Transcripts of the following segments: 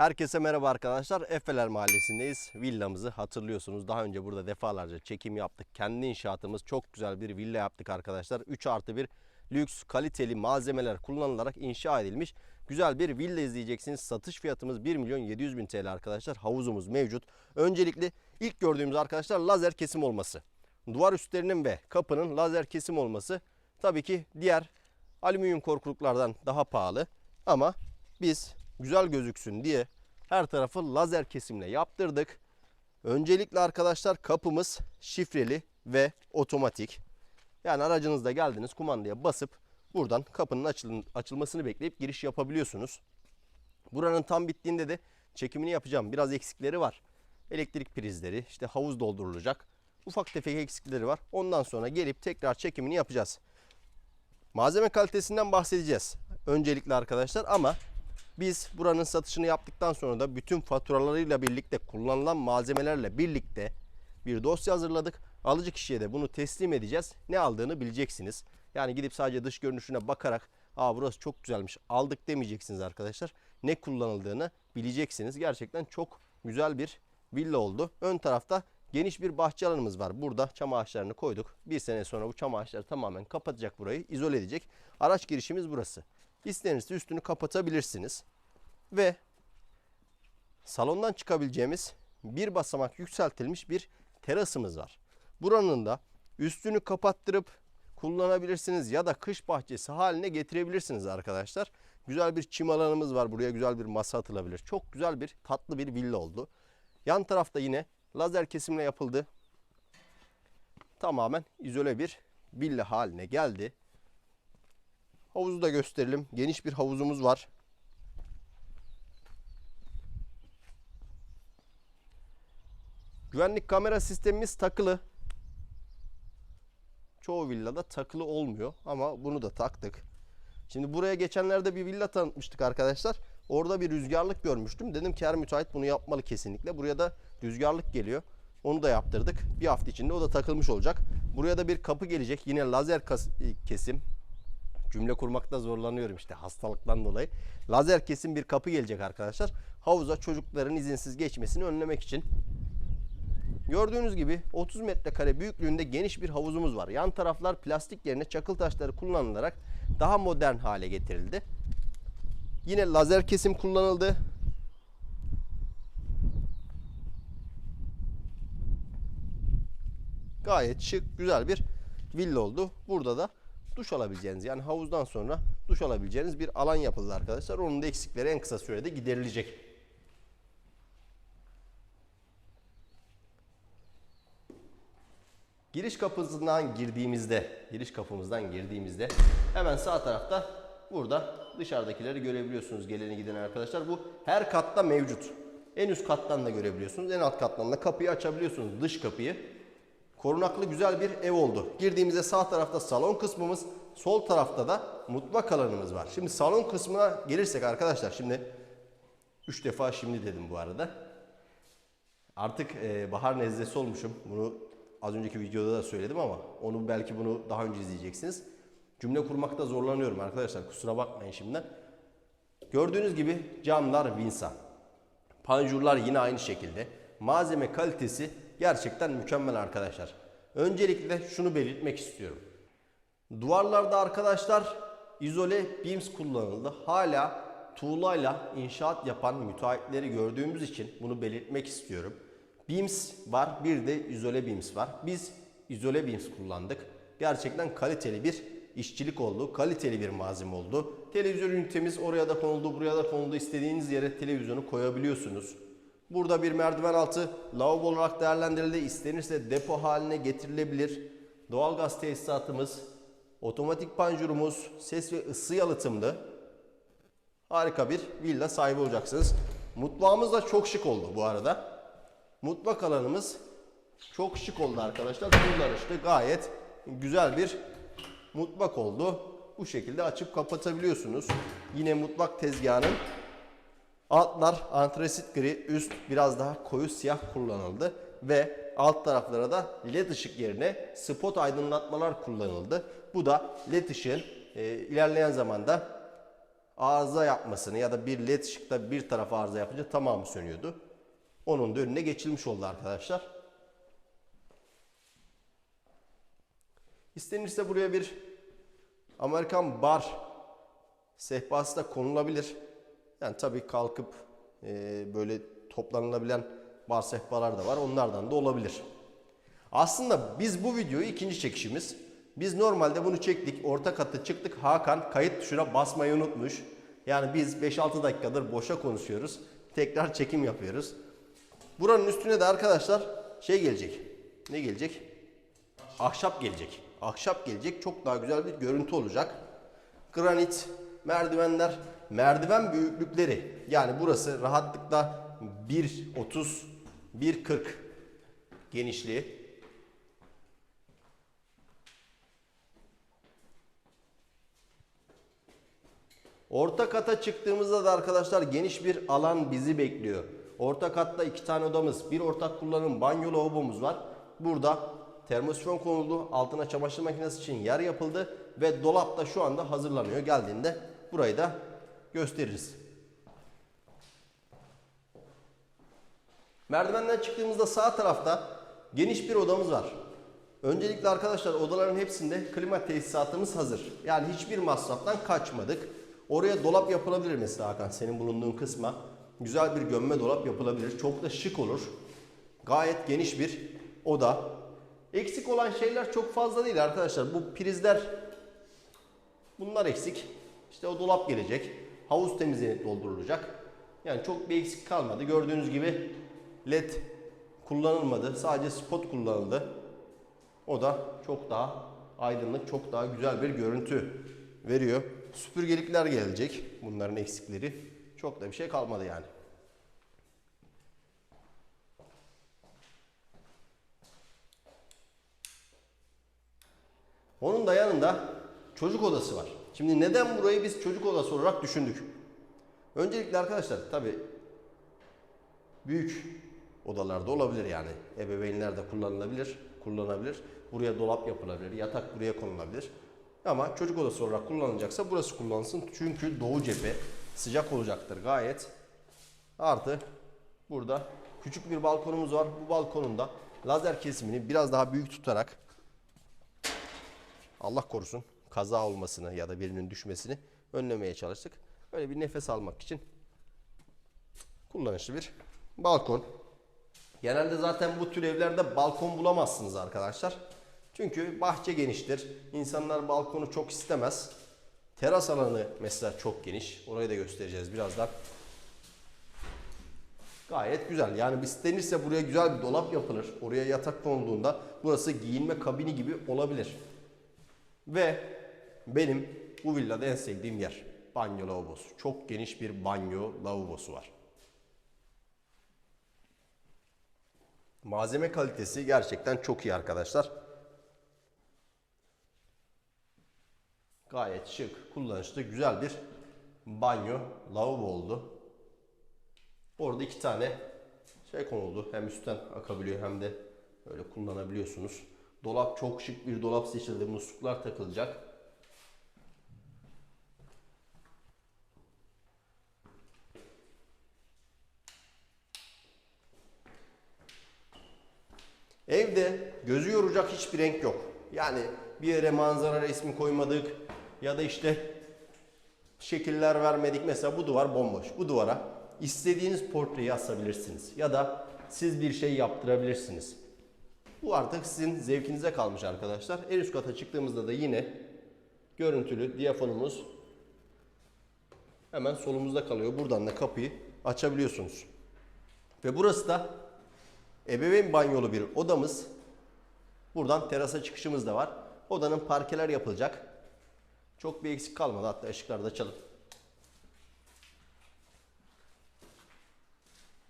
Herkese merhaba arkadaşlar. Efeler Mahallesi'ndeyiz. Villamızı hatırlıyorsunuz. Daha önce burada defalarca çekim yaptık. Kendi inşaatımız çok güzel bir villa yaptık arkadaşlar. 3 artı 1 lüks, kaliteli malzemeler kullanılarak inşa edilmiş güzel bir villa izleyeceksiniz. Satış fiyatımız 1 milyon 700 bin TL arkadaşlar. Havuzumuz mevcut. Öncelikle ilk gördüğümüz arkadaşlar lazer kesim olması. Duvar üstlerinin ve kapının lazer kesim olması tabii ki diğer alüminyum korkuluklardan daha pahalı. Ama biz güzel gözüksün diye her tarafı lazer kesimle yaptırdık. Öncelikle arkadaşlar kapımız şifreli ve otomatik. Yani aracınızda geldiniz kumandaya basıp buradan kapının açılmasını bekleyip giriş yapabiliyorsunuz. Buranın tam bittiğinde de çekimini yapacağım. Biraz eksikleri var. Elektrik prizleri, işte havuz doldurulacak. Ufak tefek eksikleri var. Ondan sonra gelip tekrar çekimini yapacağız. Malzeme kalitesinden bahsedeceğiz. Öncelikle arkadaşlar ama biz buranın satışını yaptıktan sonra da bütün faturalarıyla birlikte kullanılan malzemelerle birlikte bir dosya hazırladık. Alıcı kişiye de bunu teslim edeceğiz. Ne aldığını bileceksiniz. Yani gidip sadece dış görünüşüne bakarak Aa burası çok güzelmiş aldık demeyeceksiniz arkadaşlar. Ne kullanıldığını bileceksiniz. Gerçekten çok güzel bir villa oldu. Ön tarafta geniş bir bahçe alanımız var. Burada çam ağaçlarını koyduk. Bir sene sonra bu çam ağaçları tamamen kapatacak burayı. izole edecek. Araç girişimiz burası. İstenirse üstünü kapatabilirsiniz. Ve salondan çıkabileceğimiz bir basamak yükseltilmiş bir terasımız var. Buranın da üstünü kapattırıp kullanabilirsiniz ya da kış bahçesi haline getirebilirsiniz arkadaşlar. Güzel bir çim alanımız var. Buraya güzel bir masa atılabilir. Çok güzel bir tatlı bir villa oldu. Yan tarafta yine lazer kesimle yapıldı. Tamamen izole bir villa haline geldi. Havuzu da gösterelim. Geniş bir havuzumuz var. Güvenlik kamera sistemimiz takılı. Çoğu villada takılı olmuyor ama bunu da taktık. Şimdi buraya geçenlerde bir villa tanıtmıştık arkadaşlar. Orada bir rüzgarlık görmüştüm. Dedim ki her müteahhit bunu yapmalı kesinlikle. Buraya da rüzgarlık geliyor. Onu da yaptırdık. Bir hafta içinde o da takılmış olacak. Buraya da bir kapı gelecek. Yine lazer kas- kesim. Cümle kurmakta zorlanıyorum işte hastalıktan dolayı. Lazer kesim bir kapı gelecek arkadaşlar. Havuza çocukların izinsiz geçmesini önlemek için. Gördüğünüz gibi 30 metrekare büyüklüğünde geniş bir havuzumuz var. Yan taraflar plastik yerine çakıl taşları kullanılarak daha modern hale getirildi. Yine lazer kesim kullanıldı. Gayet şık, güzel bir villa oldu. Burada da duş alabileceğiniz yani havuzdan sonra duş alabileceğiniz bir alan yapıldı arkadaşlar. Onun da eksikleri en kısa sürede giderilecek. Giriş kapısından girdiğimizde, giriş kapımızdan girdiğimizde hemen sağ tarafta burada dışarıdakileri görebiliyorsunuz geleni giden arkadaşlar. Bu her katta mevcut. En üst kattan da görebiliyorsunuz. En alt kattan da kapıyı açabiliyorsunuz. Dış kapıyı. Korunaklı güzel bir ev oldu. Girdiğimizde sağ tarafta salon kısmımız, sol tarafta da mutfak alanımız var. Şimdi salon kısmına gelirsek arkadaşlar şimdi 3 defa şimdi dedim bu arada. Artık bahar nezlesi olmuşum. Bunu az önceki videoda da söyledim ama onu belki bunu daha önce izleyeceksiniz. Cümle kurmakta zorlanıyorum arkadaşlar. Kusura bakmayın şimdiden. Gördüğünüz gibi camlar Vinsa. Panjurlar yine aynı şekilde. Malzeme kalitesi gerçekten mükemmel arkadaşlar. Öncelikle şunu belirtmek istiyorum. Duvarlarda arkadaşlar izole beams kullanıldı. Hala tuğlayla inşaat yapan müteahhitleri gördüğümüz için bunu belirtmek istiyorum. Beams var bir de izole beams var. Biz izole beams kullandık. Gerçekten kaliteli bir işçilik oldu. Kaliteli bir malzeme oldu. Televizyon ünitemiz oraya da konuldu, buraya da konuldu. İstediğiniz yere televizyonu koyabiliyorsunuz. Burada bir merdiven altı lavabo olarak değerlendirildi. İstenirse depo haline getirilebilir. Doğalgaz tesisatımız, otomatik panjurumuz, ses ve ısı yalıtımlı. Harika bir villa sahibi olacaksınız. Mutfağımız da çok şık oldu bu arada. Mutfak alanımız çok şık oldu arkadaşlar. Kullanışlı gayet güzel bir mutfak oldu. Bu şekilde açıp kapatabiliyorsunuz. Yine mutfak tezgahının altlar antresit gri, üst biraz daha koyu siyah kullanıldı ve alt taraflara da led ışık yerine spot aydınlatmalar kullanıldı. Bu da led ışığın e, ilerleyen zamanda arıza yapmasını ya da bir led ışıkta bir tarafa arıza yapınca tamamı sönüyordu. Onun da önüne geçilmiş oldu arkadaşlar. İstenirse buraya bir Amerikan bar sehpası da konulabilir. Yani tabii kalkıp e, böyle toplanılabilen bar sehpalar da var. Onlardan da olabilir. Aslında biz bu videoyu ikinci çekişimiz. Biz normalde bunu çektik. Orta katı çıktık. Hakan kayıt tuşuna basmayı unutmuş. Yani biz 5-6 dakikadır boşa konuşuyoruz. Tekrar çekim yapıyoruz. Buranın üstüne de arkadaşlar şey gelecek. Ne gelecek? Ahşap gelecek. Ahşap gelecek. Çok daha güzel bir görüntü olacak. Granit, merdivenler, merdiven büyüklükleri. Yani burası rahatlıkla 1.30, 1.40 genişliği. Orta kata çıktığımızda da arkadaşlar geniş bir alan bizi bekliyor. Orta katta iki tane odamız, bir ortak kullanım banyo lavabomuz var. Burada termosifon konuldu, altına çamaşır makinesi için yer yapıldı ve dolap da şu anda hazırlanıyor. Geldiğinde burayı da gösteririz. Merdivenden çıktığımızda sağ tarafta geniş bir odamız var. Öncelikle arkadaşlar odaların hepsinde klima tesisatımız hazır. Yani hiçbir masraftan kaçmadık. Oraya dolap yapılabilir mesela Hakan senin bulunduğun kısma. Güzel bir gömme dolap yapılabilir. Çok da şık olur. Gayet geniş bir oda. Eksik olan şeyler çok fazla değil arkadaşlar. Bu prizler bunlar eksik. İşte o dolap gelecek. Havuz temizlenip doldurulacak. Yani çok bir eksik kalmadı. Gördüğünüz gibi led kullanılmadı. Sadece spot kullanıldı. O da çok daha aydınlık, çok daha güzel bir görüntü veriyor. Süpürgelikler gelecek. Bunların eksikleri. Çok da bir şey kalmadı yani. Onun da yanında çocuk odası var. Şimdi neden burayı biz çocuk odası olarak düşündük? Öncelikle arkadaşlar tabi büyük odalarda olabilir yani. Ebeveynler de kullanılabilir, kullanabilir. Buraya dolap yapılabilir, yatak buraya konulabilir. Ama çocuk odası olarak kullanılacaksa burası kullanılsın. Çünkü doğu cephe sıcak olacaktır gayet. Artı burada küçük bir balkonumuz var. Bu balkonunda lazer kesimini biraz daha büyük tutarak Allah korusun kaza olmasını ya da birinin düşmesini önlemeye çalıştık. Böyle bir nefes almak için kullanışlı bir balkon. Genelde zaten bu tür evlerde balkon bulamazsınız arkadaşlar. Çünkü bahçe geniştir. İnsanlar balkonu çok istemez. Teras alanı mesela çok geniş. Orayı da göstereceğiz birazdan. Gayet güzel. Yani istenirse buraya güzel bir dolap yapılır. Oraya yatak konulduğunda burası giyinme kabini gibi olabilir. Ve benim bu villada en sevdiğim yer banyo lavabosu. Çok geniş bir banyo lavabosu var. Malzeme kalitesi gerçekten çok iyi arkadaşlar. Gayet şık, kullanışlı, güzel bir banyo lavabo oldu. Orada iki tane şey konuldu. Hem üstten akabiliyor hem de öyle kullanabiliyorsunuz. Dolap çok şık bir dolap seçildi. Musluklar takılacak. Evde gözü yoracak hiçbir renk yok. Yani bir yere manzara resmi koymadık ya da işte şekiller vermedik. Mesela bu duvar bomboş. Bu duvara istediğiniz portreyi asabilirsiniz ya da siz bir şey yaptırabilirsiniz. Bu artık sizin zevkinize kalmış arkadaşlar. En üst kata çıktığımızda da yine görüntülü diyafonumuz hemen solumuzda kalıyor. Buradan da kapıyı açabiliyorsunuz. Ve burası da ebeveyn banyolu bir odamız. Buradan terasa çıkışımız da var. Odanın parkeler yapılacak. Çok bir eksik kalmadı. Hatta ışıkları da açalım.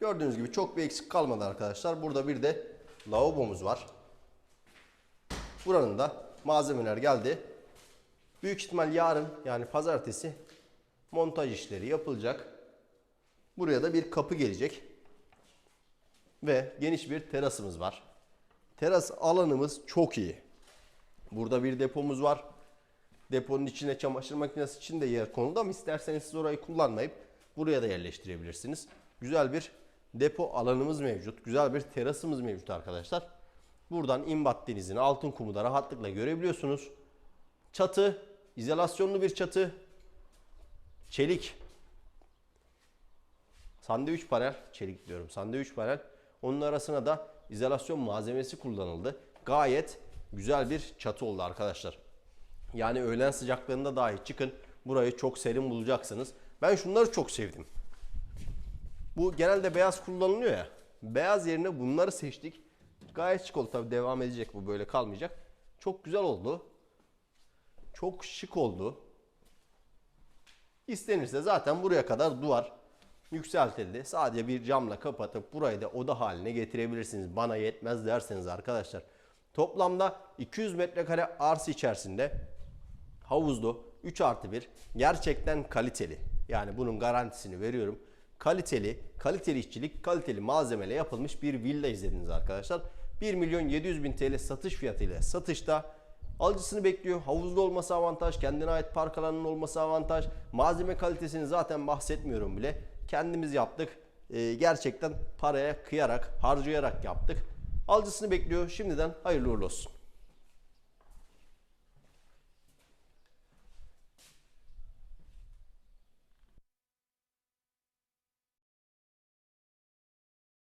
Gördüğünüz gibi çok bir eksik kalmadı arkadaşlar. Burada bir de lavabomuz var. Buranın da malzemeler geldi. Büyük ihtimal yarın yani pazartesi montaj işleri yapılacak. Buraya da bir kapı gelecek. Ve geniş bir terasımız var. Teras alanımız çok iyi. Burada bir depomuz var. Deponun içine çamaşır makinesi için de yer konuldu ama isterseniz siz orayı kullanmayıp buraya da yerleştirebilirsiniz. Güzel bir depo alanımız mevcut. Güzel bir terasımız mevcut arkadaşlar. Buradan İmbat Denizi'ni altın kumu da rahatlıkla görebiliyorsunuz. Çatı, izolasyonlu bir çatı. Çelik. Sandviç panel, çelik diyorum. Sandviç panel. Onun arasına da izolasyon malzemesi kullanıldı. Gayet güzel bir çatı oldu arkadaşlar. Yani öğlen sıcaklığında dahi çıkın. Burayı çok serin bulacaksınız. Ben şunları çok sevdim. Bu genelde beyaz kullanılıyor ya. Beyaz yerine bunları seçtik. Gayet şık oldu. Tabii devam edecek bu böyle kalmayacak. Çok güzel oldu. Çok şık oldu. İstenirse zaten buraya kadar duvar yükseltildi. Sadece bir camla kapatıp burayı da oda haline getirebilirsiniz. Bana yetmez derseniz arkadaşlar. Toplamda 200 metrekare arsa içerisinde havuzlu 3 artı 1 gerçekten kaliteli. Yani bunun garantisini veriyorum. Kaliteli, kaliteli işçilik, kaliteli malzemeyle yapılmış bir villa izlediniz arkadaşlar. 1 milyon 700 bin TL satış fiyatıyla satışta Alıcısını bekliyor. Havuzlu olması avantaj, kendine ait park alanının olması avantaj. Malzeme kalitesini zaten bahsetmiyorum bile. Kendimiz yaptık. Ee, gerçekten paraya kıyarak, harcayarak yaptık. Alıcısını bekliyor. Şimdiden hayırlı uğurlu olsun.